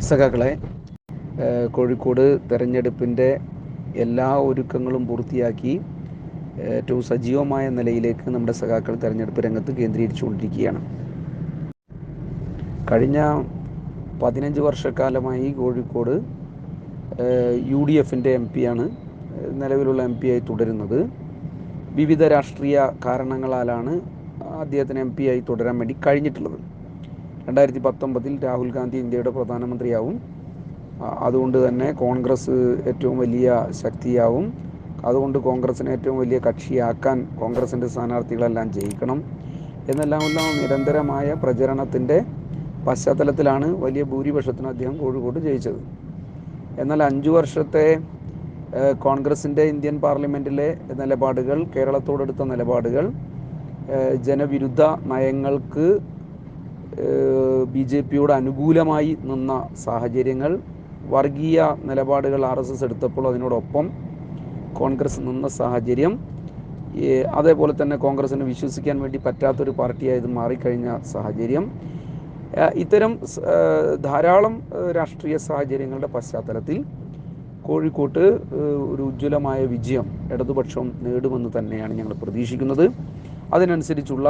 സഖാക്കളെ കോഴിക്കോട് തെരഞ്ഞെടുപ്പിന്റെ എല്ലാ ഒരുക്കങ്ങളും പൂർത്തിയാക്കി ഏറ്റവും സജീവമായ നിലയിലേക്ക് നമ്മുടെ സഖാക്കൾ തെരഞ്ഞെടുപ്പ് രംഗത്ത് കേന്ദ്രീകരിച്ചുകൊണ്ടിരിക്കുകയാണ്. കഴിഞ്ഞ പതിനഞ്ച് വർഷക്കാലമായി കോഴിക്കോട് യു ഡി എഫിന്റെ എം പിയാണ് നിലവിലുള്ള എം പി ആയി തുടരുന്നത്. വിവിധ രാഷ്ട്രീയ കാരണങ്ങളാലാണ് അദ്ദേഹത്തിന് എം പി ആയി തുടരാൻ വേണ്ടി കഴിഞ്ഞിട്ടുള്ളത്. രണ്ടായിരത്തി പത്തൊമ്പതിൽ രാഹുൽ ഗാന്ധി ഇന്ത്യയുടെ പ്രധാനമന്ത്രിയാവും. അതുകൊണ്ട് തന്നെ കോൺഗ്രസ് ഏറ്റവും വലിയ ശക്തിയാവും. അതുകൊണ്ട് കോൺഗ്രസിനെ ഏറ്റവും വലിയ കക്ഷിയാക്കാൻ കോൺഗ്രസിന്റെ സ്ഥാനാർത്ഥികളെല്ലാം ജയിക്കണം. എന്നെല്ലാം എല്ലാം നിരന്തരമായ പ്രചരണത്തിന്റെ പശ്ചാത്തലത്തിലാണ് വലിയ ഭൂരിപക്ഷത്തിന് അദ്ദേഹം കോഴിക്കോട് ജയിച്ചത്. എന്നാൽ അഞ്ചു വർഷത്തെ കോൺഗ്രസിന്റെ ഇന്ത്യൻ പാർലമെന്റിലെ നിലപാടുകൾ കേരളത്തോടെടുത്ത നിലപാടുകൾ ജനവിരുദ്ധ നയങ്ങൾക്ക് ബി ജെ പിയോട് അനുകൂലമായി നിന്ന സാഹചര്യങ്ങൾ വർഗീയ നിലപാടുകൾ ആർ എസ് എസ് എടുത്തപ്പോൾ അതിനോടൊപ്പം കോൺഗ്രസ് നിന്ന സാഹചര്യം അതേപോലെ തന്നെ കോൺഗ്രസിന് വിശ്വസിക്കാൻ വേണ്ടി പറ്റാത്തൊരു പാർട്ടിയായത് മാറിക്കഴിഞ്ഞ സാഹചര്യം. ഇത്തരം ധാരാളം രാഷ്ട്രീയ സാഹചര്യങ്ങളുടെ പശ്ചാത്തലത്തിൽ കോഴിക്കോട്ട് ഒരു ഉജ്ജ്വലമായ വിജയം ഇടതുപക്ഷം നേടുമെന്ന് തന്നെയാണ് ഞങ്ങൾ പ്രതീക്ഷിക്കുന്നത്. അതിനനുസരിച്ചുള്ള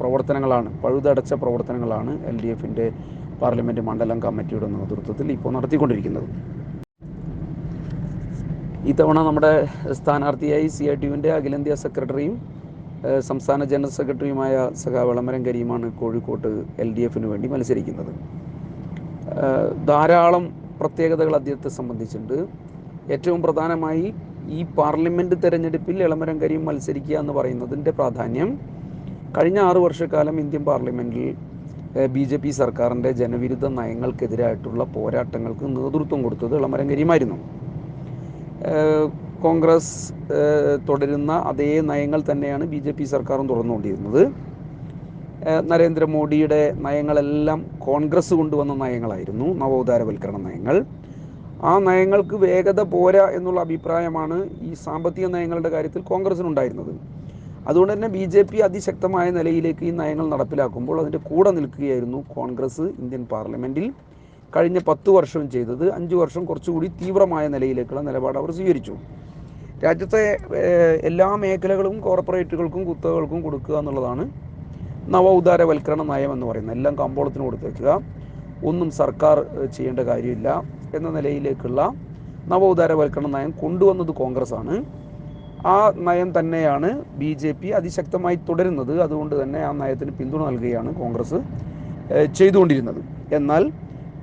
പ്രവർത്തനങ്ങളാണ്. പഴുതടച്ച പ്രവർത്തനങ്ങളാണ് എൽ ഡി എഫിന്റെ പാർലമെന്റ് മണ്ഡലം കമ്മിറ്റിയുടെ നേതൃത്വത്തിൽ ഇപ്പോൾ നടത്തിക്കൊണ്ടിരിക്കുന്നത്. ഇത്തവണ നമ്മുടെ സ്ഥാനാർത്ഥിയായി സി ഐ ടി യുവിന്റെ അഖിലേന്ത്യാ സെക്രട്ടറിയും സംസ്ഥാന ജനറൽ സെക്രട്ടറിയുമായ സഖാ വിളംബരം കരീമാണ് കോഴിക്കോട്ട് എൽ ഡി എഫിന് വേണ്ടി മത്സരിക്കുന്നത്. ധാരാളം പ്രത്യേകതകൾ അദ്ദേഹത്തെ സംബന്ധിച്ചുണ്ട് ഏറ്റവും പ്രധാനമായി ഈ പാർലമെന്റ് തെരഞ്ഞെടുപ്പിൽ ഇളമരം കരീം മത്സരിക്കുക എന്ന് പറയുന്നതിന്റെ പ്രാധാന്യം കഴിഞ്ഞ ആറു വർഷക്കാലം ഇന്ത്യൻ പാർലമെന്റിൽ ബി ജെ പി സർക്കാരിന്റെ ജനവിരുദ്ധ നയങ്ങൾക്കെതിരായിട്ടുള്ള പോരാട്ടങ്ങൾക്ക് നേതൃത്വം കൊടുത്തത് ഇളമരം കരീമായിരുന്നു കോൺഗ്രസ് തുടരുന്ന അതേ നയങ്ങൾ തന്നെയാണ് ബി ജെ പി സർക്കാരും തുടർന്നുകൊണ്ടിരുന്നത്. നരേന്ദ്രമോദിയുടെ നയങ്ങളെല്ലാം കോൺഗ്രസ് കൊണ്ടുവന്ന നയങ്ങളായിരുന്നു നവോദാരവൽക്കരണ നയങ്ങൾ. ആ നയങ്ങൾക്ക് വേഗത പോരാ എന്നുള്ള അഭിപ്രായമാണ് ഈ സാമ്പത്തിക നയങ്ങളുടെ കാര്യത്തിൽ കോൺഗ്രസിനുണ്ടായിരുന്നത്. അതുകൊണ്ട് തന്നെ ബി ജെ പി അതിശക്തമായ നിലയിലേക്ക് ഈ നയങ്ങൾ നടപ്പിലാക്കുമ്പോൾ അതിന്റെ കൂടെ നിൽക്കുകയായിരുന്നു കോൺഗ്രസ് ഇന്ത്യൻ പാർലമെന്റിൽ കഴിഞ്ഞ പത്ത് വർഷം ചെയ്തത്. അഞ്ച് വർഷം കുറച്ചുകൂടി തീവ്രമായ നിലയിലേക്കുള്ള നിലപാട് അവർ സ്വീകരിച്ചു. രാജ്യത്തെ എല്ലാ മേഖലകളും കോർപ്പറേറ്റുകൾക്കും കുത്തകൾക്കും കൊടുക്കുക എന്നുള്ളതാണ് നവ ഉദാരവൽക്കരണ നയം എന്ന് പറയുന്നത്. എല്ലാം കമ്പോളത്തിന് കൊടുത്തേക്കുക. ഒന്നും സർക്കാർ ചെയ്യേണ്ട കാര്യമില്ല. എന്ന നിലയിലേക്കുള്ള നവോദാരവൽക്കരണ നയം കൊണ്ടുവന്നത് കോൺഗ്രസ് ആണ് ആ നയം തന്നെയാണ് ബി ജെ പി അതിശക്തമായി തുടരുന്നത്. അതുകൊണ്ട് തന്നെ ആ നയത്തിന് പിന്തുണ നൽകുകയാണ് കോൺഗ്രസ് ചെയ്തുകൊണ്ടിരുന്നത്. എന്നാൽ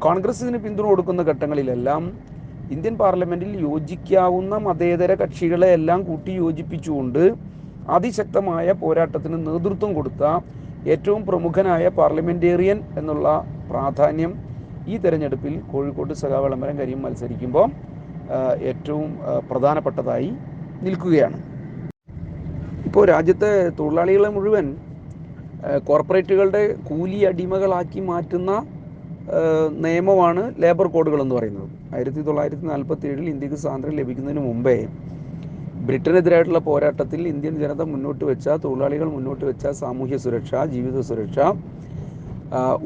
കോൺഗ്രസിന് പിന്തുണ കൊടുക്കുന്ന ഘട്ടങ്ങളിലെല്ലാം ഇന്ത്യൻ പാർലമെന്റിൽ യോജിക്കാവുന്ന മതേതര കക്ഷികളെ എല്ലാം കൂട്ടി യോജിപ്പിച്ചുകൊണ്ട് അതിശക്തമായ പോരാട്ടത്തിന് നേതൃത്വം കൊടുത്ത ഏറ്റവും പ്രമുഖനായ പാർലമെന്റേറിയൻ എന്നുള്ള പ്രാധാന്യം ഈ തെരഞ്ഞെടുപ്പിൽ കോഴിക്കോട് സഖാ വിളംബരം കരിയും മത്സരിക്കുമ്പോൾ ഏറ്റവും പ്രധാനപ്പെട്ടതായി നിൽക്കുകയാണ്. ഇപ്പോൾ രാജ്യത്തെ തൊഴിലാളികളെ മുഴുവൻ കോർപ്പറേറ്റുകളുടെ കൂലി അടിമകളാക്കി മാറ്റുന്ന നിയമമാണ് ലേബർ കോഡുകൾ എന്ന് പറയുന്നത്. ആയിരത്തി തൊള്ളായിരത്തി നാൽപ്പത്തി ഏഴിൽ ഇന്ത്യയ്ക്ക് സ്വാതന്ത്ര്യം ലഭിക്കുന്നതിന് മുമ്പേ ബ്രിട്ടനെതിരായിട്ടുള്ള പോരാട്ടത്തിൽ ഇന്ത്യൻ ജനത മുന്നോട്ട് വെച്ച തൊഴിലാളികൾ മുന്നോട്ട് വെച്ച സാമൂഹ്യ സുരക്ഷ ജീവിത സുരക്ഷ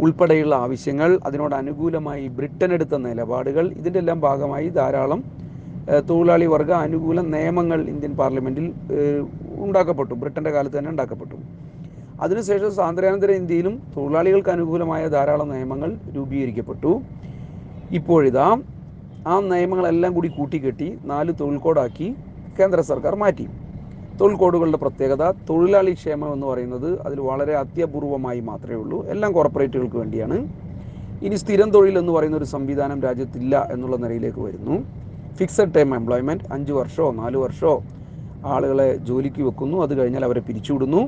ഉൾപ്പെടെയുള്ള ആവശ്യങ്ങൾ അതിനോട് അനുകൂലമായി ബ്രിട്ടൻ എടുത്ത നിലപാടുകൾ ഇതിന്റെ എല്ലാം ഭാഗമായി ധാരാളം തൊഴിലാളി വർഗ അനുകൂല നിയമങ്ങൾ ഇന്ത്യൻ പാർലമെന്റിൽ ഉണ്ടാക്കപ്പെട്ടു ബ്രിട്ടന്റെ കാലത്ത് തന്നെ ഉണ്ടാക്കപ്പെട്ടു. അതിനുശേഷം സ്വാതന്ത്ര്യാനന്തര ഇന്ത്യയിലും തൊഴിലാളികൾക്ക് അനുകൂലമായ ധാരാളം നിയമങ്ങൾ രൂപീകരിക്കപ്പെട്ടു. ഇപ്പോഴിതാ ആ നിയമങ്ങളെല്ലാം കൂടി കൂട്ടിക്കെട്ടി നാല് തൊഴിൽ കോഡാക്കി കേന്ദ്ര സർക്കാർ മാറ്റി. തൊഴിൽ കോഡുകളുടെ പ്രത്യേകത തൊഴിലാളി ക്ഷേമം എന്ന് പറയുന്നത് അതിൽ വളരെ അത്യപൂർവമായി മാത്രമേ ഉള്ളൂ. എല്ലാം കോർപ്പറേറ്റുകൾക്ക് വേണ്ടിയാണ്. ഇനി സ്ഥിരം തൊഴിൽ എന്ന് പറയുന്ന ഒരു സംവിധാനം രാജ്യത്തില്ല എന്നുള്ള നിലയിലേക്ക് വരുന്നു. ഫിക്സഡ് ടൈം എംപ്ലോയ്മെന്റ് അഞ്ച് വർഷമോ നാല് വർഷമോ ആളുകളെ ജോലിക്ക് വെക്കുന്നു. അത് കഴിഞ്ഞാൽ അവരെ പിരിച്ചുവിടുന്നു.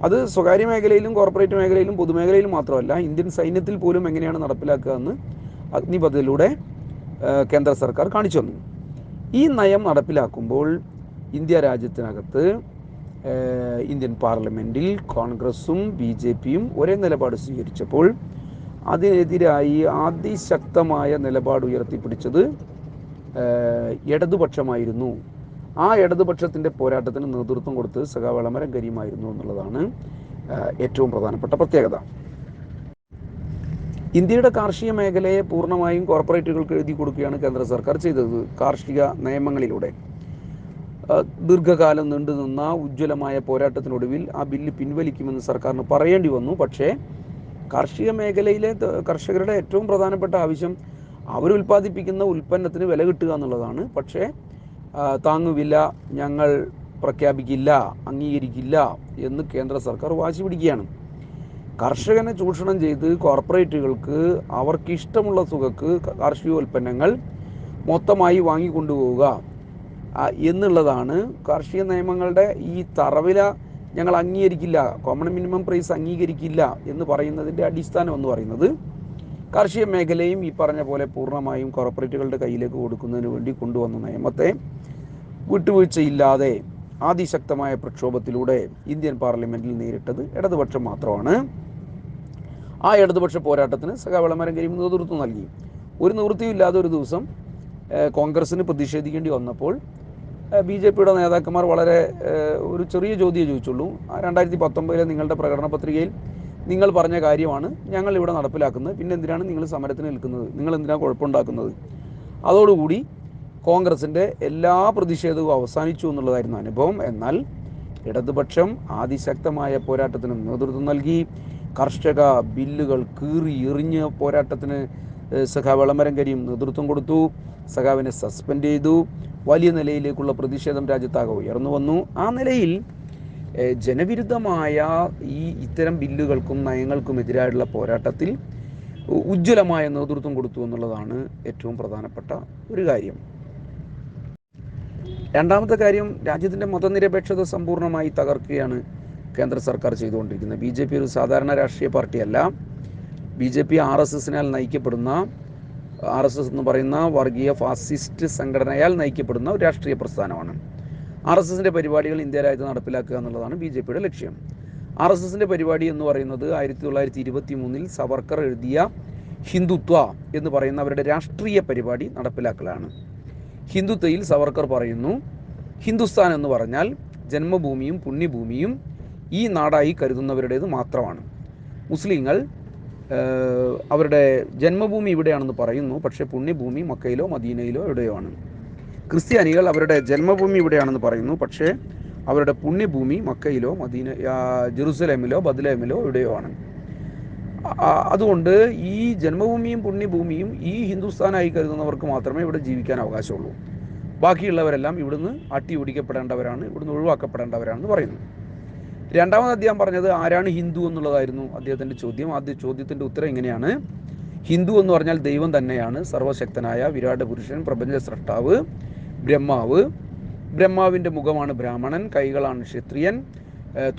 അത് സ്വകാര്യ മേഖലയിലും കോർപ്പറേറ്റ് മേഖലയിലും പൊതുമേഖലയിലും മാത്രമല്ല ഇന്ത്യൻ സൈന്യത്തിൽ പോലും എങ്ങനെയാണ് നടപ്പിലാക്കുക എന്ന് അഗ്നിപഥിലൂടെ കേന്ദ്ര സർക്കാർ കാണിച്ചു തന്നു. ഈ നയം നടപ്പിലാക്കുമ്പോൾ ഇന്ത്യ രാജ്യത്തിനകത്ത് ഇന്ത്യൻ പാർലമെന്റിൽ കോൺഗ്രസും ബി ജെ പിയും ഒരേ നിലപാട് സ്വീകരിച്ചപ്പോൾ അതിനെതിരായി അതിശക്തമായ നിലപാട് ഉയർത്തിപ്പിടിച്ചത് ഇടതുപക്ഷമായിരുന്നു. ആ ഇടതുപക്ഷത്തിന്റെ പോരാട്ടത്തിന് നേതൃത്വം കൊടുത്തത് സഖാ വളമരം കരീമായിരുന്നു എന്നുള്ളതാണ് ഏറ്റവും പ്രധാനപ്പെട്ട പ്രത്യേകത. ഇന്ത്യയുടെ കാർഷിക മേഖലയെ പൂർണമായും കോർപ്പറേറ്റുകൾക്ക് എഴുതി കൊടുക്കുകയാണ് കേന്ദ്ര സർക്കാർ ചെയ്തത് കാർഷിക നിയമങ്ങളിലൂടെ. ആ, നീണ്ടു നിന്ന ഉജ്ജ്വലമായ പോരാട്ടത്തിനൊടുവിൽ ആ ബില്ല് പിൻവലിക്കുമെന്ന് സർക്കാരിന് പറയേണ്ടി വന്നു. പക്ഷേ കാർഷിക മേഖലയിലെ കർഷകരുടെ ഏറ്റവും പ്രധാനപ്പെട്ട ആവശ്യം അവർ ഉൽപ്പാദിപ്പിക്കുന്ന ഉൽപ്പന്നത്തിന് വില കിട്ടുക എന്നുള്ളതാണ്. പക്ഷേ താങ്ങുവില ഞങ്ങൾ പ്രഖ്യാപിക്കില്ല അംഗീകരിക്കില്ല എന്ന് കേന്ദ്ര സർക്കാർ വാശി പിടിക്കുകയാണ്. കർഷകനെ ചൂഷണം ചെയ്ത് കോർപ്പറേറ്റുകൾക്ക് അവർക്കിഷ്ടമുള്ള കാർഷിക ഉൽപ്പന്നങ്ങൾ മൊത്തമായി വാങ്ങിക്കൊണ്ടുപോവുക എന്നുള്ളതാണ് കാർഷിക നിയമങ്ങളുടെ ഈ തറവില ഞങ്ങൾ അംഗീകരിക്കില്ല. കോമൺ മിനിമം പ്രൈസ് അംഗീകരിക്കില്ല എന്ന് പറയുന്നതിന്റെ അടിസ്ഥാനം എന്ന് പറയുന്നത് കാർഷിക മേഖലയും ഈ പറഞ്ഞ പോലെ പൂർണമായും കോർപ്പറേറ്റുകളുടെ കയ്യിലേക്ക് കൊടുക്കുന്നതിന് വേണ്ടി കൊണ്ടുവന്ന നിയമത്തെ വിട്ടുവീഴ്ചയില്ലാതെ അതിശക്തമായ പ്രക്ഷോഭത്തിലൂടെ ഇന്ത്യൻ പാർലമെന്റിൽ നേരിട്ടത് ഇടതുപക്ഷം മാത്രമാണ്. ആ ഇടതുപക്ഷ പോരാട്ടത്തിന് സഖാവളമരം കരീം നേതൃത്വം നൽകി. ഒരു നിവൃത്തിയും ഇല്ലാതെ ഒരു ദിവസം കോൺഗ്രസിന് പ്രതിഷേധിക്കേണ്ടി വന്നപ്പോൾ ബി ജെ പിയുടെ നേതാക്കന്മാർ വളരെ ഒരു ചെറിയ ചോദ്യം ചോദിച്ചുള്ളൂ. രണ്ടായിരത്തി പത്തൊമ്പതിലെ നിങ്ങളുടെ പ്രകടന പത്രികയിൽ നിങ്ങൾ പറഞ്ഞ കാര്യമാണ് ഞങ്ങൾ ഇവിടെ നടപ്പിലാക്കുന്നത്. പിന്നെ എന്തിനാണ് നിങ്ങൾ സമരത്തിന് നിൽക്കുന്നത്? നിങ്ങൾ എന്തിനാണ് കുഴപ്പമുണ്ടാക്കുന്നത് അതോടുകൂടി കോൺഗ്രസിന്റെ എല്ലാ പ്രതിഷേധവും അവസാനിച്ചു എന്നുള്ളതായിരുന്നു അനുഭവം. എന്നാൽ ഇടതുപക്ഷം അതിശക്തമായ പോരാട്ടത്തിന് നേതൃത്വം നൽകി. കർഷക ബില്ലുകൾ കീറി എറിഞ്ഞ് പോരാട്ടത്തിന് സഖാവ് വിളംബരം കരിയും നേതൃത്വം കൊടുത്തു. സഖാവിനെ സസ്പെൻഡ് ചെയ്തു. വലിയ നിലയിലേക്കുള്ള പ്രതിഷേധം രാജ്യത്താകെ ഉയർന്നു വന്നു. ആ നിലയിൽ ജനവിരുദ്ധമായ ഈ ഇത്തരം ബില്ലുകൾക്കും നയങ്ങൾക്കും എതിരായിട്ടുള്ള പോരാട്ടത്തിൽ ഉജ്ജ്വലമായ നേതൃത്വം കൊടുത്തു എന്നുള്ളതാണ് ഏറ്റവും പ്രധാനപ്പെട്ട ഒരു കാര്യം. രണ്ടാമത്തെ കാര്യം രാജ്യത്തിന്റെ മതനിരപേക്ഷത സമ്പൂർണമായി തകർക്കുകയാണ് കേന്ദ്ര സർക്കാർ ചെയ്തുകൊണ്ടിരിക്കുന്നത്. ബി ജെ പി ഒരു സാധാരണ രാഷ്ട്രീയ പാർട്ടിയല്ല. B J P R S എസിനാൽ നയിക്കപ്പെടുന്ന ആർ എസ് എസ് എന്ന് പറയുന്ന വർഗീയ ഫാസിസ്റ്റ് സംഘടനയാൽ നയിക്കപ്പെടുന്ന ഒരു രാഷ്ട്രീയ പ്രസ്ഥാനമാണ്. ആർ എസ് എസിന്റെ പരിപാടികൾ ഇന്ത്യ രാജ്യത്ത് നടപ്പിലാക്കുക എന്നുള്ളതാണ് ബി ജെ പിയുടെ ലക്ഷ്യം. ആർ എസ് എസിന്റെ പരിപാടി എന്ന് പറയുന്നത് ആയിരത്തി തൊള്ളായിരത്തി ഇരുപത്തി മൂന്നിൽ സവർക്കർ എഴുതിയ ഹിന്ദുത്വ എന്ന് പറയുന്ന അവരുടെ രാഷ്ട്രീയ പരിപാടി നടപ്പിലാക്കലാണ്. ഹിന്ദുത്വയിൽ സവർക്കർ പറയുന്നു ഹിന്ദുസ്ഥാൻ എന്ന് പറഞ്ഞാൽ ജന്മഭൂമിയും പുണ്യഭൂമിയും ഈ നാടായി കരുതുന്നവരുടേത് മാത്രമാണ്. മുസ്ലിങ്ങൾ അവരുടെ ജന്മഭൂമി ഇവിടെയാണെന്ന് പറയുന്നു. പക്ഷേ പുണ്യഭൂമി മക്കയിലോ മദീനയിലോ എവിടെയോ ആണ് ക്രിസ്ത്യാനികൾ അവരുടെ ജന്മഭൂമി ഇവിടെയാണെന്ന് പറയുന്നു. പക്ഷേ അവരുടെ പുണ്യഭൂമി മക്കയിലോ മദീന ജെറുസലേമിലോ ബദലേമിലോ എവിടെയോ ആണ് അതുകൊണ്ട് ഈ ജന്മഭൂമിയും പുണ്യഭൂമിയും ഈ ഹിന്ദുസ്ഥാനായി കരുതുന്നവർക്ക് മാത്രമേ ഇവിടെ ജീവിക്കാൻ അവകാശമുള്ളൂ. ബാക്കിയുള്ളവരെല്ലാം ഇവിടുന്ന് അട്ടി ഓടിക്കപ്പെടേണ്ടവരാണ് ഇവിടുന്ന് ഒഴിവാക്കപ്പെടേണ്ടവരാണെന്ന് പറയുന്നു. രണ്ടാമത് അദ്ദേഹം പറഞ്ഞത് ആരാണ് ഹിന്ദു എന്നുള്ളതായിരുന്നു അദ്ദേഹത്തിന്റെ ചോദ്യം. ആദ്യ ചോദ്യത്തിന്റെ ഉത്തരം ഇങ്ങനെയാണ്. ഹിന്ദു എന്ന് പറഞ്ഞാൽ ദൈവം തന്നെയാണ്. സർവശക്തനായ വിരാട് പുരുഷൻ പ്രപഞ്ച സൃഷ്ടാവ് ബ്രഹ്മാവ്. ബ്രഹ്മാവിന്റെ മുഖമാണ് ബ്രാഹ്മണൻ കൈകളാണ് ക്ഷത്രിയൻ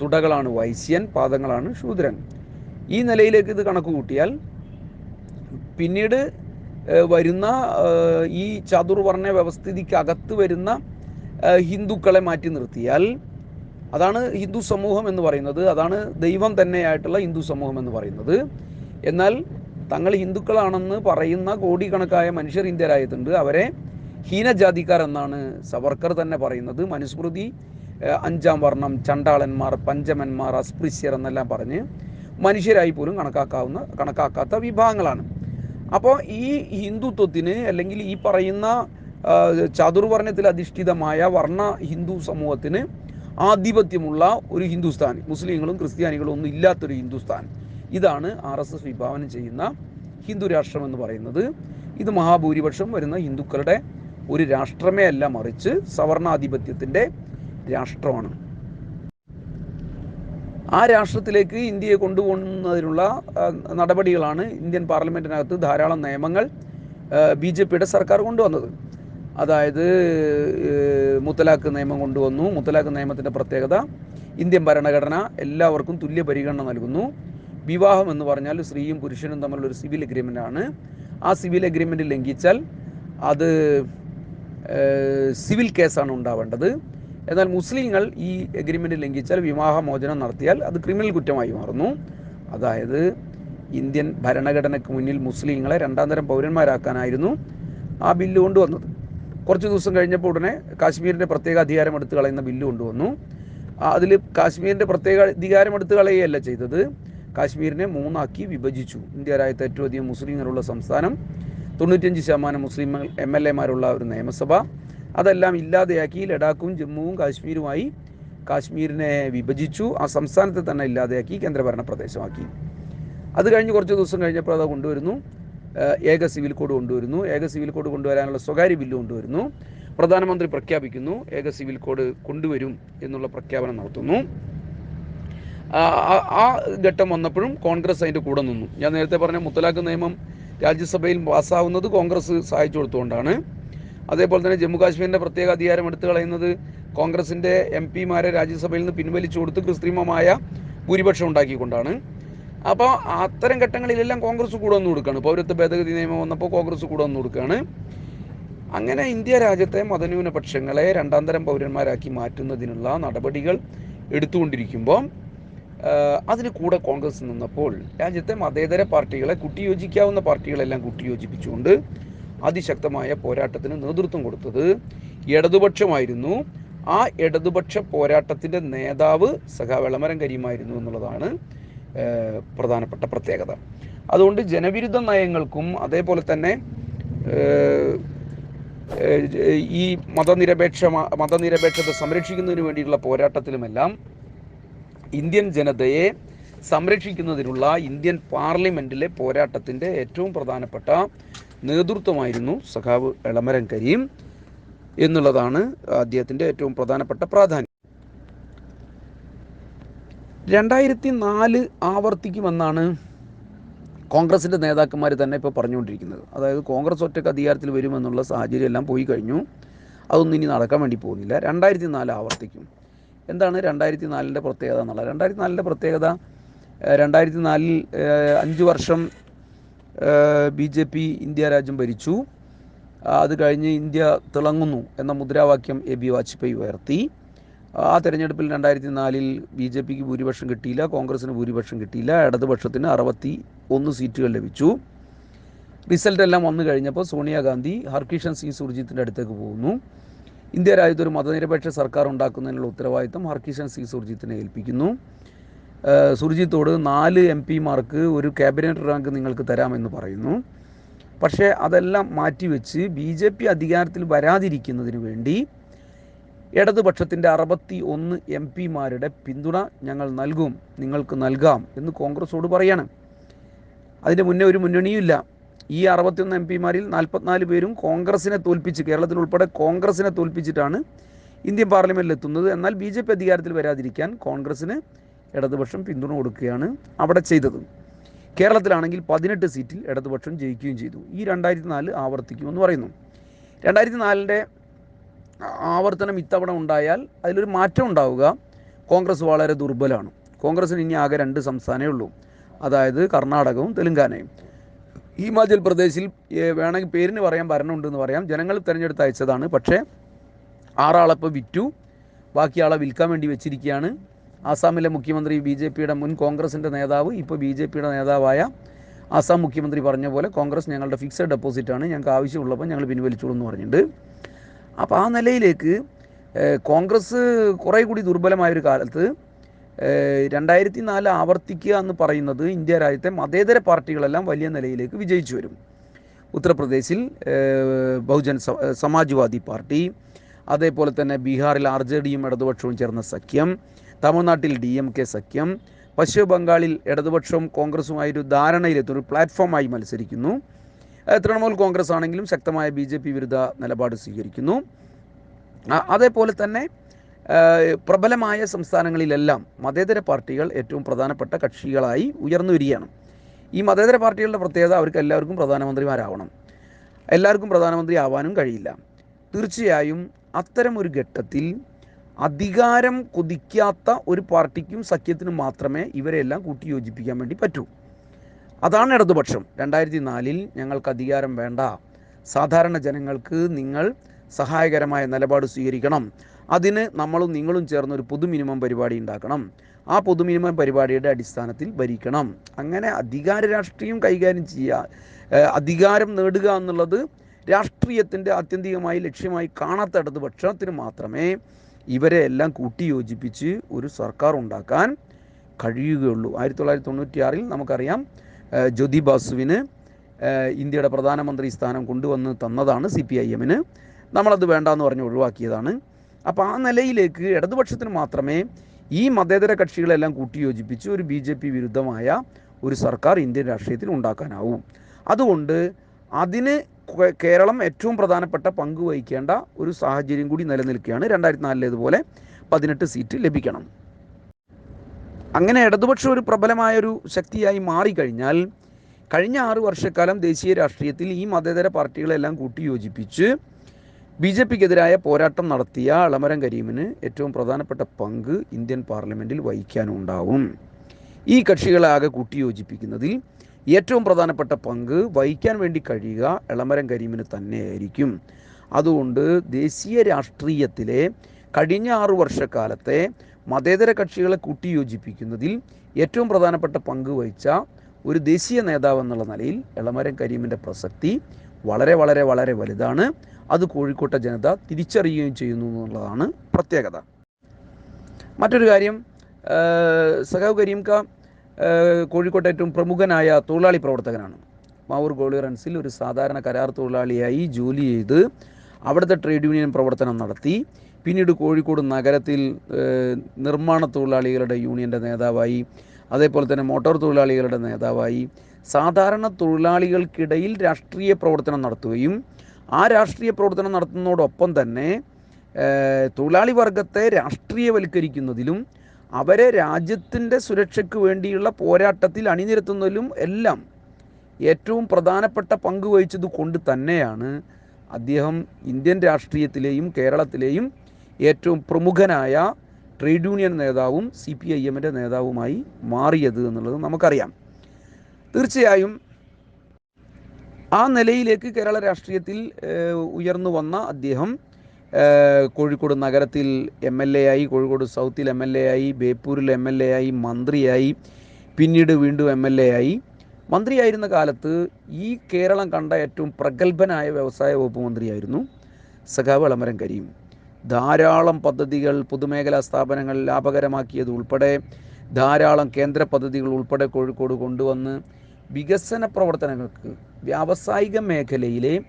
തുടകളാണ് വൈശ്യൻ പാദങ്ങളാണ് ശൂദ്രൻ. ഈ നിലയിലേക്ക് ഇത് കണക്ക് കൂട്ടിയാൽ പിന്നീട് വരുന്ന ഈ ചതുർവർണ വ്യവസ്ഥിതിക്കകത്ത് വരുന്ന ഹിന്ദുക്കളെ മാറ്റി നിർത്തിയാൽ അതാണ് ഹിന്ദു സമൂഹം എന്ന് പറയുന്നത്. അതാണ് ദൈവം തന്നെയായിട്ടുള്ള ഹിന്ദു സമൂഹം എന്ന് പറയുന്നത്. എന്നാൽ തങ്ങൾ ഹിന്ദുക്കളാണെന്ന് പറയുന്ന കോടിക്കണക്കായ മനുഷ്യർ ഇന്ത്യ രാജ്യത്തുണ്ട് അവരെ ഹീനജാതിക്കാർ എന്നാണ് സവർക്കർ തന്നെ പറയുന്നത്. മനുസ്മൃതി അഞ്ചാം വർണം ചണ്ടാളന്മാർ പഞ്ചമന്മാർ അസ്പൃശ്യർ എന്നെല്ലാം പറഞ്ഞ് മനുഷ്യരായി പോലും കണക്കാക്കാവുന്ന കണക്കാക്കാത്ത വിഭാഗങ്ങളാണ്. അപ്പോൾ ഈ ഹിന്ദുത്വത്തിന് അല്ലെങ്കിൽ ഈ പറയുന്ന ചതുർവർണത്തിൽ അധിഷ്ഠിതമായ വർണ ഹിന്ദു സമൂഹത്തിന് ആധിപത്യമുള്ള ഒരു ഹിന്ദുസ്ഥാൻ മുസ്ലിങ്ങളും ക്രിസ്ത്യാനികളും ഒന്നും ഇല്ലാത്തൊരു ഹിന്ദുസ്ഥാൻ. ഇതാണ് ആർ എസ് എസ് വിഭാവനം ചെയ്യുന്ന ഹിന്ദു രാഷ്ട്രം എന്ന് പറയുന്നത്. ഇത് മഹാഭൂരിപക്ഷം വരുന്ന ഹിന്ദുക്കളുടെ ഒരു രാഷ്ട്രമേ അല്ല മറിച്ച് സവർണാധിപത്യത്തിന്റെ രാഷ്ട്രമാണ്. ആ രാഷ്ട്രത്തിലേക്ക് ഇന്ത്യയെ കൊണ്ടുപോകുന്നതിനുള്ള നടപടികളാണ് ഇന്ത്യൻ പാർലമെന്റിനകത്ത് ധാരാളം നിയമങ്ങൾ ബി ജെ പിയുടെ സർക്കാർ കൊണ്ടുവന്നത്. അതായത് മുത്തലാഖ് നിയമം കൊണ്ടുവന്നു. മുത്തലാഖ് നിയമത്തിന്റെ പ്രത്യേകത ഇന്ത്യൻ ഭരണഘടന എല്ലാവർക്കും തുല്യ പരിഗണന നൽകുന്നു. വിവാഹം എന്ന് പറഞ്ഞാൽ സ്ത്രീയും പുരുഷനും തമ്മിലുള്ള ഒരു സിവിൽ അഗ്രിമെന്റ് ആണ്. ആ സിവിൽ അഗ്രിമെന്റ് ലംഘിച്ചാൽ അത് സിവിൽ കേസാണ് ഉണ്ടാവേണ്ടത്. എന്നാൽ മുസ്ലിങ്ങൾ ഈ എഗ്രിമെന്റ് ലംഘിച്ചാൽ വിവാഹമോചനം നടത്തിയാൽ അത് ക്രിമിനൽ കുറ്റമായി മാറുന്നു. അതായത് ഇന്ത്യൻ ഭരണഘടനയ്ക്ക് മുന്നിൽ മുസ്ലിങ്ങളെ രണ്ടാം തരം പൗരന്മാരാക്കാനായിരുന്നു ആ ബില്ല് കൊണ്ടുവന്നത്. കുറച്ച് ദിവസം കഴിഞ്ഞപ്പോൾ ഉടനെ കാശ്മീരിന്റെ പ്രത്യേക അധികാരം എടുത്തു കളയുന്ന ബില്ല് കൊണ്ടുവന്നു. അതിൽ കാശ്മീരിന്റെ പ്രത്യേക അധികാരം എടുത്തു കളയുകയല്ല ചെയ്തത്. കാശ്മീരിനെ മൂന്നാക്കി വിഭജിച്ചു. ഇന്ത്യ രാജ്യത്ത് ഏറ്റവും അധികം മുസ്ലിങ്ങളുള്ള സംസ്ഥാനം. തൊണ്ണൂറ്റഞ്ച് ശതമാനം മുസ്ലിം എം എൽ എമാരുള്ള ഒരു നിയമസഭ. അതെല്ലാം ഇല്ലാതെയാക്കി ലഡാക്കും ജമ്മുവും കാശ്മീരുമായി കാശ്മീരിനെ വിഭജിച്ചു. ആ സംസ്ഥാനത്തെ തന്നെ ഇല്ലാതെയാക്കി കേന്ദ്രഭരണ പ്രദേശമാക്കി. അത് കഴിഞ്ഞ് കുറച്ച് ദിവസം കഴിഞ്ഞപ്പോൾ അത് കൊണ്ടുവരുന്നു. ഏക സിവിൽ കോഡ് കൊണ്ടുവരുന്നു. ഏക സിവിൽ കോഡ് കൊണ്ടുവരാനുള്ള സ്വകാര്യ ബില്ല് കൊണ്ടുവരുന്നു. പ്രധാനമന്ത്രി പ്രഖ്യാപിക്കുന്നു ഏക സിവിൽ കോഡ് കൊണ്ടുവരും എന്നുള്ള പ്രഖ്യാപനം നടത്തുന്നു. ആ- ഘട്ടം വന്നപ്പോഴും കോൺഗ്രസ് അതിന്റെ കൂടെ നിന്നു. ഞാൻ നേരത്തെ പറഞ്ഞ മുത്തലാഖ് നിയമം രാജ്യസഭയിൽ പാസ്സാവുന്നത് കോൺഗ്രസ് സഹായിച്ചു കൊടുത്തുകൊണ്ടാണ്. അതേപോലെ തന്നെ ജമ്മു കാശ്മീരിന്റെ പ്രത്യേക അധികാരം എടുത്തു കളയുന്നത് കോൺഗ്രസിന്റെ എം പിമാരെ രാജ്യസഭയിൽ നിന്ന് പിൻവലിച്ചു കൊടുത്ത് കൃത്രിമമായ ഭൂരിപക്ഷം ഉണ്ടാക്കിക്കൊണ്ടാണ്. അപ്പോൾ അത്തരം ഘട്ടങ്ങളിലെല്ലാം കോൺഗ്രസ് കൂടെ വന്നു കൊടുക്കുകയാണ്. പൗരത്വ ഭേദഗതി നിയമം വന്നപ്പോൾ കോൺഗ്രസ് കൂടെ വന്നു കൊടുക്കുകയാണ്. അങ്ങനെ ഇന്ത്യ രാജ്യത്തെ മതന്യൂനപക്ഷങ്ങളെ രണ്ടാം തരം പൗരന്മാരാക്കി മാറ്റുന്നതിനുള്ള നടപടികൾ എടുത്തുകൊണ്ടിരിക്കുമ്പോൾ അതിന് കൂടെ കോൺഗ്രസ് നിന്നപ്പോൾ രാജ്യത്തെ മതേതര പാർട്ടികളെ കുട്ടിയോജിക്കാവുന്ന പാർട്ടികളെല്ലാം കുട്ടിയോജിപ്പിച്ചുകൊണ്ട് അതിശക്തമായ പോരാട്ടത്തിന് നേതൃത്വം കൊടുത്തത് ഇടതുപക്ഷമായിരുന്നു. ആ ഇടതുപക്ഷ പോരാട്ടത്തിന്റെ നേതാവ് സഖാ വെളമരം കരീമായിരുന്നു എന്നുള്ളതാണ് പ്രധാനപ്പെട്ട പ്രത്യേകത. അതുകൊണ്ട് ജനവിരുദ്ധ നയങ്ങൾക്കും അതേപോലെ തന്നെ ഈ മതനിരപേക്ഷ മതനിരപേക്ഷത സംരക്ഷിക്കുന്നതിന് വേണ്ടിയിട്ടുള്ള പോരാട്ടത്തിലുമെല്ലാം ഇന്ത്യൻ ജനതയെ സംരക്ഷിക്കുന്നതിനുള്ള ഇന്ത്യൻ പാർലമെന്റിലെ പോരാട്ടത്തിന്റെ ഏറ്റവും പ്രധാനപ്പെട്ട നേതൃത്വമായിരുന്നു സഖാവ് എളമരം കരീം എന്നുള്ളതാണ് അദ്ദേഹത്തിന്റെ ഏറ്റവും പ്രധാനപ്പെട്ട പ്രാധാന്യം. രണ്ടായിരത്തി നാല് ആവർത്തിക്കുമെന്നാണ് കോൺഗ്രസിന്റെ നേതാക്കന്മാർ തന്നെ ഇപ്പോൾ പറഞ്ഞുകൊണ്ടിരിക്കുന്നത്. അതായത് കോൺഗ്രസ് ഒറ്റയ്ക്ക് അധികാരത്തിൽ വരുമെന്നുള്ള സാഹചര്യം എല്ലാം പോയി കഴിഞ്ഞു. അതൊന്നും ഇനി നടക്കാൻ വേണ്ടി പോകുന്നില്ല. രണ്ടായിരത്തി നാല് ആവർത്തിക്കും. എന്താണ് രണ്ടായിരത്തി നാലിന്റെ പ്രത്യേകത എന്നുള്ളത്? രണ്ടായിരത്തി നാലിന്റെ പ്രത്യേകത രണ്ടായിരത്തി നാലിൽ അഞ്ച് വർഷം ബി ജെ പി ഇന്ത്യ രാജ്യം ഭരിച്ചു. അത് കഴിഞ്ഞ് ഇന്ത്യ തിളങ്ങുന്നു എന്ന മുദ്രാവാക്യം എ ബി വാജ്പേയി ഉയർത്തി. ആ തെരഞ്ഞെടുപ്പിൽ രണ്ടായിരത്തി നാലിൽ ബി ജെ പിക്ക് ഭൂരിപക്ഷം കിട്ടിയില്ല കോൺഗ്രസിന് ഭൂരിപക്ഷം കിട്ടിയില്ല ഇടതുപക്ഷത്തിന് അറുപത്തി ഒന്ന് സീറ്റുകൾ ലഭിച്ചു. റിസൾട്ട് എല്ലാം വന്നു കഴിഞ്ഞപ്പോൾ സോണിയാഗാന്ധി ഹർകിഷൻ സിംഗ് സുർജിത്തിന്റെ അടുത്തേക്ക് പോകുന്നു. ഇന്ത്യ രാജ്യത്ത് ഒരു മതനിരപേക്ഷ സർക്കാർ ഉണ്ടാക്കുന്നതിനുള്ള ഉത്തരവാദിത്തം ഹർകിഷൻ സിംഗ് സുർജിത്തിനെ ഏൽപ്പിക്കുന്നു. സുർജിത്തോട് നാല് എം പിമാർക്ക് ഒരു ക്യാബിനറ്റ് റാങ്ക് നിങ്ങൾക്ക് തരാമെന്ന് പറയുന്നു. പക്ഷേ അതെല്ലാം മാറ്റിവെച്ച് ബി ജെ പി അധികാരത്തിൽ വരാതിരിക്കുന്നതിന് വേണ്ടി ഇടതുപക്ഷത്തിന്റെ അറുപത്തി ഒന്ന് എം പിമാരുടെ പിന്തുണ ഞങ്ങൾ നൽകും നിങ്ങൾക്ക് നൽകാം എന്ന് കോൺഗ്രസോട് പറയാണ്. അതിന്റെ മുന്നേ ഒരു മുന്നണിയുമില്ല. ഈ അറുപത്തിയൊന്ന് എം പിമാരിൽ നാൽപ്പത്തിനാല് പേരും കോൺഗ്രസിനെ തോൽപ്പിച്ച് കേരളത്തിൽ ഉൾപ്പെടെ കോൺഗ്രസിനെ തോൽപ്പിച്ചിട്ടാണ് ഇന്ത്യൻ പാർലമെന്റിൽ എത്തുന്നത്. എന്നാൽ ബി ജെ പി അധികാരത്തിൽ വരാതിരിക്കാൻ കോൺഗ്രസിന് ഇടതുപക്ഷം പിന്തുണ കൊടുക്കുകയാണ് അവിടെ ചെയ്തത്. കേരളത്തിലാണെങ്കിൽ പതിനെട്ട് സീറ്റിൽ ഇടതുപക്ഷം ജയിക്കുകയും ചെയ്തു. ഈ രണ്ടായിരത്തി നാല് ആവർത്തിക്കുമെന്ന് പറയുന്നു. രണ്ടായിരത്തി നാലിന്റെ ആവർത്തനം ഇത്തവണ ഉണ്ടായാൽ അതിലൊരു മാറ്റം ഉണ്ടാവുക. കോൺഗ്രസ് വളരെ ദുർബലമാണ് കോൺഗ്രസിന് ഇനി ആകെ രണ്ട് സംസ്ഥാനമേ ഉള്ളൂ. അതായത് കർണാടകവും തെലുങ്കാനയും. ഹിമാചൽ പ്രദേശിൽ വേണമെങ്കിൽ പേരിന് പറയാൻ ഭരണമുണ്ടെന്ന് പറയാം. ജനങ്ങൾ തിരഞ്ഞെടുത്ത് അയച്ചതാണ്. പക്ഷേ ആറാളപ്പോൾ വിറ്റു. ബാക്കി ആളെ വിൽക്കാൻ വേണ്ടി വെച്ചിരിക്കുകയാണ്. ആസാമിലെ മുഖ്യമന്ത്രി ബി ജെ പിയുടെ മുൻ കോൺഗ്രസിന്റെ നേതാവ് ഇപ്പോൾ ബി ജെ പിയുടെ നേതാവായ ആസാം മുഖ്യമന്ത്രി പറഞ്ഞ പോലെ കോൺഗ്രസ് ഞങ്ങളുടെ ഫിക്സഡ് ഡെപ്പോസിറ്റാണ്. ഞങ്ങൾക്ക് ആവശ്യമുള്ളപ്പോൾ ഞങ്ങൾ പിൻവലിച്ചോളൂ എന്ന് പറഞ്ഞിട്ടുണ്ട്. അപ്പോൾ ആ നിലയിലേക്ക് കോൺഗ്രസ് കുറേ കൂടി ദുർബലമായൊരു കാലത്ത് രണ്ടായിരത്തി നാല് ആവർത്തിക്കുക എന്ന് പറയുന്നത് ഇന്ത്യ രാജ്യത്തെ മതേതര പാർട്ടികളെല്ലാം വലിയ നിലയിലേക്ക് വിജയിച്ചു വരും. ഉത്തർപ്രദേശിൽ ബഹുജൻ സമാജ്വാദി പാർട്ടി അതേപോലെ തന്നെ ബീഹാറിൽ ആർ ജെ ഡിയും ഇടതുപക്ഷവും ചേർന്ന സഖ്യം തമിഴ്നാട്ടിൽ ഡി എം കെ സഖ്യം പശ്ചിമ ബംഗാളിൽ ഇടതുപക്ഷവും കോൺഗ്രസുമായി ഒരു ധാരണയിലെത്തും ഒരു പ്ലാറ്റ്ഫോമായി മത്സരിക്കുന്നു. തൃണമൂൽ കോൺഗ്രസ് ആണെങ്കിലും ശക്തമായ ബി ജെ പി വിരുദ്ധ നിലപാട് സ്വീകരിക്കുന്നു. അതേപോലെ തന്നെ പ്രബലമായ സംസ്ഥാനങ്ങളിലെല്ലാം മതേതര പാർട്ടികൾ ഏറ്റവും പ്രധാനപ്പെട്ട കക്ഷികളായി ഉയർന്നു വരികയാണ് ഈ മതേതര പാർട്ടികളുടെ പ്രത്യേകത അവർക്ക് എല്ലാവർക്കും പ്രധാനമന്ത്രിമാരാവണം. എല്ലാവർക്കും പ്രധാനമന്ത്രി ആവാനും കഴിയില്ല. തീർച്ചയായും അത്തരമൊരു ഘട്ടത്തിൽ അധികാരം കൊതിക്കാത്ത ഒരു പാർട്ടിക്കും സഖ്യത്തിനും മാത്രമേ ഇവരെല്ലാം കൂട്ടിയോജിപ്പിക്കാൻ വേണ്ടി പറ്റൂ. അതാണ് ഇടതുപക്ഷം. രണ്ടായിരത്തി നാലിൽ ഞങ്ങൾക്ക് അധികാരം വേണ്ട. സാധാരണ ജനങ്ങൾക്ക് നിങ്ങൾ സഹായകരമായ നിലപാട് സ്വീകരിക്കണം. അതിന് നമ്മളും നിങ്ങളും ചേർന്ന് ഒരു പൊതു മിനിമം പരിപാടി ഉണ്ടാക്കണം. ആ പൊതു മിനിമം പരിപാടിയുടെ അടിസ്ഥാനത്തിൽ ഭരിക്കണം. അങ്ങനെ അധികാര രാഷ്ട്രീയം കൈകാര്യം ചെയ്യുക അധികാരം നേടുക എന്നുള്ളത് രാഷ്ട്രീയത്തിന്റെ ആത്യന്തികമായി ലക്ഷ്യമായി കാണാത്ത ഇടതുപക്ഷത്തിന് മാത്രമേ ഇവരെ എല്ലാം കൂട്ടിയോജിപ്പിച്ച് ഒരു സർക്കാർ ഉണ്ടാക്കാൻ കഴിയുകയുള്ളൂ. ആയിരത്തി തൊള്ളായിരത്തി തൊണ്ണൂറ്റിയാറിൽ നമുക്കറിയാം ജ്യോതി ബാസുവിന് ഇന്ത്യയുടെ പ്രധാനമന്ത്രി സ്ഥാനം കൊണ്ടുവന്ന് തന്നതാണ് സി പി ഐ എമ്മിന് നമ്മളത് വേണ്ടാന്ന് പറഞ്ഞ് ഒഴിവാക്കിയതാണ്. അപ്പോൾ ആ നിലയിലേക്ക് ഇടതുപക്ഷത്തിന് മാത്രമേ ഈ മതേതര കക്ഷികളെല്ലാം കൂട്ടിയോജിപ്പിച്ച് ഒരു ബി ജെ പി വിരുദ്ധമായ ഒരു സർക്കാർ ഇന്ത്യൻ രാഷ്ട്രീയത്തിൽ ഉണ്ടാക്കാനാവൂ. അതുകൊണ്ട് അതിന് കേരളം ഏറ്റവും പ്രധാനപ്പെട്ട പങ്ക് വഹിക്കേണ്ട ഒരു സാഹചര്യം കൂടി നിലനിൽക്കുകയാണ്. രണ്ടായിരത്തി നാലിലേതുപോലെ പതിനെട്ട് സീറ്റ് ലഭിക്കണം. അങ്ങനെ ഇടതുപക്ഷം ഒരു പ്രബലമായൊരു ശക്തിയായി മാറിക്കഴിഞ്ഞാൽ കഴിഞ്ഞ ആറ് വർഷക്കാലം ദേശീയ രാഷ്ട്രീയത്തിൽ ഈ മതേതര പാർട്ടികളെല്ലാം കൂട്ടിയോജിപ്പിച്ച് ബി ജെ പിക്കെതിരായ പോരാട്ടം നടത്തിയ അളമരം കരീമിന് ഏറ്റവും പ്രധാനപ്പെട്ട പങ്ക് ഇന്ത്യൻ പാർലമെന്റിൽ വഹിക്കാനുണ്ടാവും. ഈ കക്ഷികളാകെ കൂട്ടിയോജിപ്പിക്കുന്നതിൽ ഏറ്റവും പ്രധാനപ്പെട്ട പങ്ക് വഹിക്കാൻ വേണ്ടി കഴിയുക ഇളമരം കരീമിന് തന്നെയായിരിക്കും. അതുകൊണ്ട് ദേശീയ രാഷ്ട്രീയത്തിലെ കഴിഞ്ഞ ആറു വർഷക്കാലത്തെ മതേതര കക്ഷികളെ കൂട്ടിയോജിപ്പിക്കുന്നതിൽ ഏറ്റവും പ്രധാനപ്പെട്ട പങ്ക് വഹിച്ച ഒരു ദേശീയ നേതാവ് എന്നുള്ള നിലയിൽ എളമരം കരീമിന്റെ പ്രസക്തി വളരെ വളരെ വളരെ വലുതാണ്. അത് കോഴിക്കോട്ടെ ജനത തിരിച്ചറിയുകയും ചെയ്യുന്നു എന്നുള്ളതാണ് പ്രത്യേകത. മറ്റൊരു കാര്യം സഖാവ് കരീംക കോഴിക്കോട്ടെ ഏറ്റവും പ്രമുഖനായ തൊഴിലാളി പ്രവർത്തകനാണ്. മാവൂർ ഗോളിറൻസിൽ ഒരു സാധാരണ കരാർ തൊഴിലാളിയായി ജോലി ചെയ്ത് അവിടുത്തെ ട്രേഡ് യൂണിയൻ പ്രവർത്തനം നടത്തി. പിന്നീട് കോഴിക്കോട് നഗരത്തിൽ നിർമ്മാണ തൊഴിലാളികളുടെ യൂണിയന്റെ നേതാവായി അതേപോലെ തന്നെ മോട്ടോർ തൊഴിലാളികളുടെ നേതാവായി സാധാരണ തൊഴിലാളികൾക്കിടയിൽ രാഷ്ട്രീയ പ്രവർത്തനം നടത്തുകയും ആ രാഷ്ട്രീയ പ്രവർത്തനം നടത്തുന്നതോടൊപ്പം തന്നെ തൊഴിലാളി വർഗത്തെ രാഷ്ട്രീയവൽക്കരിക്കുന്നതിലും അവരെ രാജ്യത്തിന്റെ സുരക്ഷയ്ക്ക് വേണ്ടിയുള്ള പോരാട്ടത്തിൽ അണിനിരത്തുന്നതിലും എല്ലാം ഏറ്റവും പ്രധാനപ്പെട്ട പങ്ക് വഹിച്ചത് കൊണ്ട് തന്നെയാണ് അദ്ദേഹം ഇന്ത്യൻ രാഷ്ട്രീയത്തിലെയും കേരളത്തിലെയും ഏറ്റവും പ്രമുഖനായ ട്രേഡ് യൂണിയൻ നേതാവും സി പി ഐ എമ്മിന്റെ നേതാവുമായി മാറിയത് എന്നുള്ളത് നമുക്കറിയാം. തീർച്ചയായും ആ നിലയിലേക്ക് കേരള രാഷ്ട്രീയത്തിൽ ഉയർന്നു വന്ന അദ്ദേഹം കോഴിക്കോട് നഗരത്തിൽ എം എൽ എ ആയി കോഴിക്കോട് സൗത്തിൽ എം എൽ എ ആയി ബേപ്പൂരിൽ എം എൽ എ ആയി മന്ത്രിയായി പിന്നീട് വീണ്ടും എം എൽ എ ആയി. മന്ത്രിയായിരുന്ന കാലത്ത് ഈ കേരളം കണ്ട ഏറ്റവും പ്രഗത്ഭനായ വ്യവസായ വകുപ്പ് മന്ത്രിയായിരുന്നു സഖാവ് എളമരം കരീം. ധാരാളം പദ്ധതികൾ പൊതുമേഖലാ സ്ഥാപനങ്ങൾ ലാഭകരമാക്കിയത് ഉൾപ്പെടെ ധാരാളം കേന്ദ്ര പദ്ധതികൾ ഉൾപ്പെടെ കോഴിക്കോട് കൊണ്ടുവന്ന് വികസന പ്രവർത്തനങ്ങൾക്ക് വ്യാവസായിക മേഖലയിലെ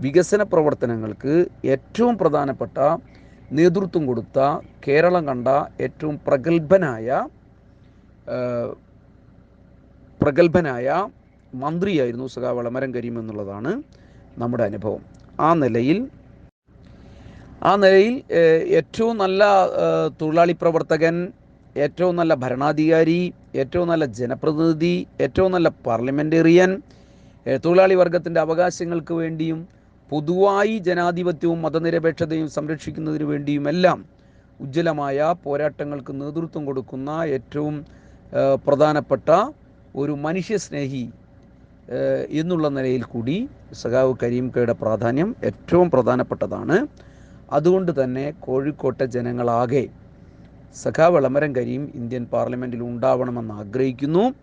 വികസന പ്രവർത്തനങ്ങൾക്ക് ഏറ്റവും പ്രധാനപ്പെട്ട നേതൃത്വം കൊടുത്ത കേരളം കണ്ട ഏറ്റവും പ്രഗത്ഭനായ പ്രഗത്ഭനായ മന്ത്രിയായിരുന്നു സഖാവ് വളമരം കരീം എന്നുള്ളതാണ് നമ്മുടെ അനുഭവം. ആ നിലയിൽ ആ നിലയിൽ ഏറ്റവും നല്ല തൊഴിലാളി പ്രവർത്തകൻ ഏറ്റവും നല്ല ഭരണാധികാരി ഏറ്റവും നല്ല ജനപ്രതിനിധി ഏറ്റവും നല്ല പാർലമെന്റേറിയൻ തൊഴിലാളി വർഗത്തിന്റെ അവകാശങ്ങൾക്ക് വേണ്ടിയും പൊതുവായി ജനാധിപത്യവും മതനിരപേക്ഷതയും സംരക്ഷിക്കുന്നതിന് വേണ്ടിയുമെല്ലാം ഉജ്ജ്വലമായ പോരാട്ടങ്ങൾക്ക് നേതൃത്വം കൊടുക്കുന്ന ഏറ്റവും പ്രധാനപ്പെട്ട ഒരു മനുഷ്യസ്നേഹി എന്നുള്ള നിലയിൽ കൂടി സഖാവ് കരീം പ്രാധാന്യം ഏറ്റവും പ്രധാനപ്പെട്ടതാണ്. അതുകൊണ്ട് തന്നെ കോഴിക്കോട്ടെ ജനങ്ങളാകെ സഖാ വളമരം കരീം ഇന്ത്യൻ പാർലമെന്റിൽ ഉണ്ടാവണമെന്ന് ആഗ്രഹിക്കുന്നു.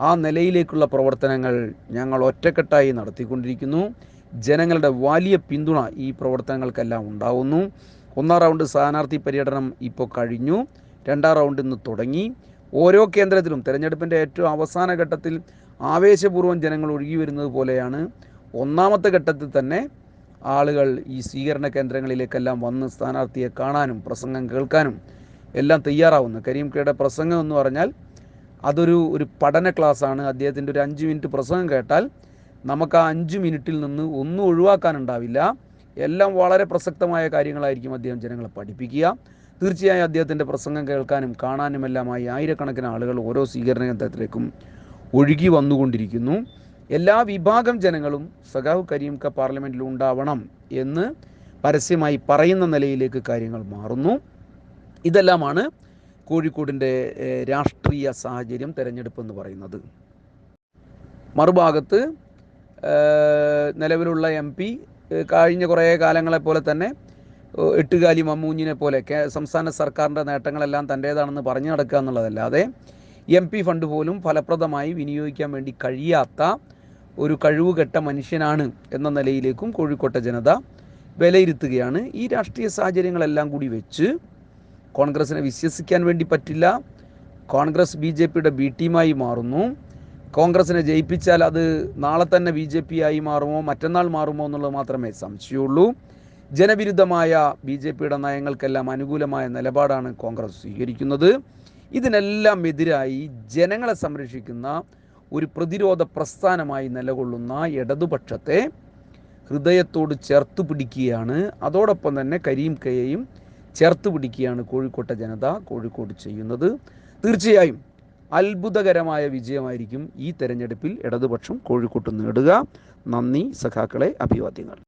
ആ നിലയിലേക്കുള്ള പ്രവർത്തനങ്ങൾ ഞങ്ങൾ ഒറ്റക്കെട്ടായി നടത്തിക്കൊണ്ടിരിക്കുന്നു. ജനങ്ങളുടെ വലിയ പിന്തുണ ഈ പ്രവർത്തനങ്ങൾക്കെല്ലാം ഉണ്ടാവുന്നു. ഒന്നാം റൗണ്ട് സ്ഥാനാർത്ഥി പര്യടനം ഇപ്പോൾ കഴിഞ്ഞു. രണ്ടാം റൗണ്ട് ഇന്ന് തുടങ്ങി. ഓരോ കേന്ദ്രത്തിലും തിരഞ്ഞെടുപ്പിന്റെ ഏറ്റവും അവസാന ഘട്ടത്തിൽ ആവേശപൂർവം ജനങ്ങൾ ഒഴുകി വരുന്നത് പോലെയാണ്. ഒന്നാമത്തെ ഘട്ടത്തിൽ തന്നെ ആളുകൾ ഈ സ്വീകരണ കേന്ദ്രങ്ങളിലേക്കെല്ലാം വന്ന് സ്ഥാനാർത്ഥിയെ കാണാനും പ്രസംഗം കേൾക്കാനും എല്ലാം തയ്യാറാവുന്നു. കരീം കെയുടെ പ്രസംഗം എന്ന് പറഞ്ഞാൽ അതൊരു ഒരു പഠന ക്ലാസ്സാണ്. അദ്ദേഹത്തിന്റെ ഒരു അഞ്ച് മിനിറ്റ് പ്രസംഗം കേട്ടാൽ നമുക്ക് ആ അഞ്ച് മിനിറ്റിൽ നിന്ന് ഒന്നും ഒഴിവാക്കാനുണ്ടാവില്ല. എല്ലാം വളരെ പ്രസക്തമായ കാര്യങ്ങളായിരിക്കും അദ്ദേഹം ജനങ്ങളെ പഠിപ്പിക്കുക. തീർച്ചയായും അദ്ദേഹത്തിന്റെ പ്രസംഗം കേൾക്കാനും കാണാനുമെല്ലാമായി ആയിരക്കണക്കിന് ആളുകൾ ഓരോ സ്വീകരണ കേന്ദ്രത്തിലേക്കും ഒഴുകി വന്നുകൊണ്ടിരിക്കുന്നു. എല്ലാ വിഭാഗം ജനങ്ങളും സഖാവ് കരീംക പാർലമെന്റിൽ ഉണ്ടാവണം എന്ന് പരസ്യമായി പറയുന്ന നിലയിലേക്ക് കാര്യങ്ങൾ മാറുന്നു. ഇതെല്ലാമാണ് കോഴിക്കോടിന്റെ രാഷ്ട്രീയ സാഹചര്യം തിരഞ്ഞെടുപ്പ് എന്ന് പറയുന്നത്. മറുഭാഗത്ത് നിലവിലുള്ള എം പി കഴിഞ്ഞ കുറേ കാലങ്ങളെ പോലെ തന്നെ എട്ടുകാലി മമ്മൂഞ്ഞിനെ പോലെ സംസ്ഥാന സർക്കാരിന്റെ നേട്ടങ്ങളെല്ലാം തന്റേതാണെന്ന് പറഞ്ഞു നടക്കുക എന്നുള്ളതല്ലാതെ എം പി ഫണ്ട് പോലും ഫലപ്രദമായി വിനിയോഗിക്കാൻ വേണ്ടി കഴിയാത്ത ഒരു കഴിവുകെട്ട മനുഷ്യനാണ് എന്ന നിലയിലേക്കും കോഴിക്കോട്ടെ ജനത വിലയിരുത്തുകയാണ്. ഈ രാഷ്ട്രീയ സാഹചര്യങ്ങളെല്ലാം കൂടി വെച്ച് കോൺഗ്രസിനെ വിശ്വസിക്കാൻ വേണ്ടി പറ്റില്ല. കോൺഗ്രസ് ബി ജെ പിയുടെ ബി ടീമായി മാറുന്നു. കോൺഗ്രസിനെ ജയിപ്പിച്ചാൽ അത് നാളെ തന്നെ ബി ജെ പി ആയി മാറുമോ മറ്റന്നാൾ മാറുമോ എന്നുള്ളത് മാത്രമേ സംശയമുള്ളൂ. ജനവിരുദ്ധമായ ബി ജെ പിയുടെ നയങ്ങൾക്കെല്ലാം അനുകൂലമായ നിലപാടാണ് കോൺഗ്രസ് സ്വീകരിക്കുന്നത്. ഇതിനെല്ലാം എതിരായി ജനങ്ങളെ സംരക്ഷിക്കുന്ന ഒരു പ്രതിരോധ പ്രസ്ഥാനമായി നിലകൊള്ളുന്ന ഇടതുപക്ഷത്തെ ഹൃദയത്തോട് ചേർത്ത് പിടിക്കുകയാണ്. അതോടൊപ്പം തന്നെ കരീം കയെയും ചേർത്ത് പിടിക്കുകയാണ് കോഴിക്കോട്ടെ ജനത കോഴിക്കോട് ചെയ്യുന്നത്. തീർച്ചയായും അത്ഭുതകരമായ വിജയമായിരിക്കും ഈ തെരഞ്ഞെടുപ്പിൽ ഇടതുപക്ഷം കോഴിക്കോട്ട് നേടുക. നന്ദി സഖാക്കളെ അഭിവാദ്യങ്ങൾ.